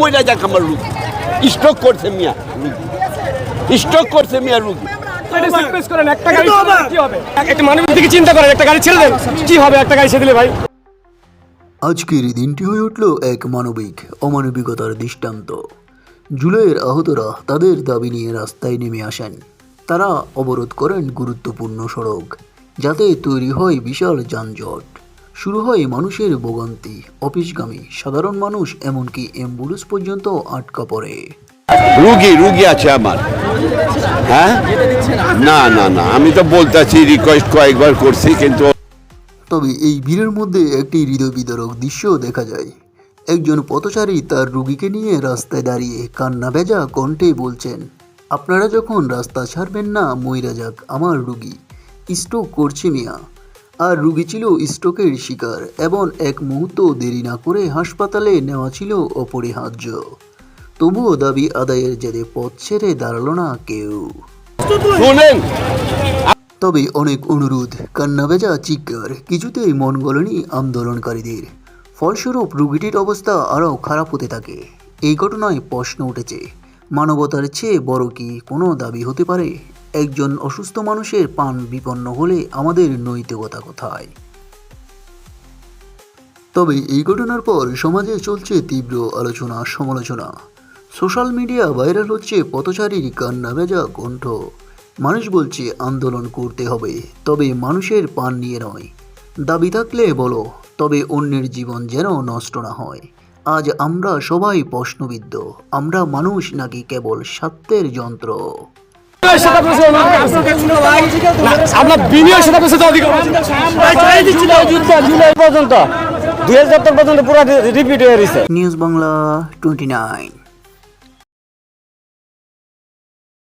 মহিলা যাক আমার রুগী। স্ট্রোক করছে মিয়া রুগী। স্ট্রোক করছে মিয়া রুগী। একটা গাড়ি কি হবে? একটা মানবিক দিকে চিন্তা করেন একটা গাড়ি ছেড়ে দেন। কি হবে একটা গাড়ি ছেড়ে দিলে ভাই? আজকের এই দিনটি হয়ে উঠল এক মানবিক অমানবিকতার দৃষ্টান্ত। জুলাইয়ের আহতরা তাদের দাবি নিয়ে রাস্তায় নেমে আসেন। তারা অবরোধ করেন গুরুত্বপূর্ণ সড়ক যাতে তৈরি হয় বিশাল যানজট। শুরু হয় মানুষের ভোগান্তি। অফিসগামী সাধারণ মানুষ এমনকি অ্যাম্বুলেন্স পর্যন্ত আটকা পড়ে। রুগী রুগী আছে আমার। হ্যাঁ? না না না আমি তো বলতেছি রিকোয়েস্ট কয়েকবার করছি কিন্তু তবে এই ভিড়ের মধ্যে একটি হৃদয় বিদারক দৃশ্য দেখা যায়। একজন পথচারী তার রুগীকে নিয়ে রাস্তায় দাঁড়িয়ে কান্না ভেজা কণ্ঠে বলছেন আপনারা যখন রাস্তা ছাড়বেন না মইরা যাক আমার রুগী। স্ট্রোক করছে মিয়া। আর রুগী ছিল স্ট্রোকের শিকার এবং এক মুহূর্ত দেরি না করে হাসপাতালে নেওয়া ছিল অপরিহার্য। তবুও দাবি আদায়ের জেরে পথ ছেড়ে দাঁড়াল না কেউ। তবে অনেক অনুরোধ কান্না ভেজা চিৎকার কিছুতেই মন গলনি আন্দোলনকারীদের। ফলস্বরূপ রুগীটির অবস্থা আরও খারাপ হতে থাকে। এই ঘটনায় প্রশ্ন উঠেছে মানবতার চেয়ে বড় কি কোনো দাবি হতে পারে? একজন অসুস্থ মানুষের পান বিপন্ন হলে আমাদের নৈতিকতা কোথায়? তবে এই ঘটনার পর সমাজে চলছে তীব্র আলোচনা সমালোচনা। সোশ্যাল মিডিয়া ভাইরাল হচ্ছে পথচারীর কান্না ভেজা কণ্ঠ। মানুষ বলছে আন্দোলন করতে হবে, তবে মানুষের পান নিয়ে নয়। দাবি থাকলে বলো, তবে অন্যের জীবন যেন নষ্ট না হয়। আজ আমরা সবাই প্রশ্নবিদ্ধ, আমরা মানুষ নাকি কেবল স্বার্থের যন্ত্র? আপনার অধিকার জুলাই পর্যন্ত দুই হাজার পর্যন্ত পুরো রিপিট হয়ে রয়েছে নিউজ বাংলা টোয়েন্টি নাইন।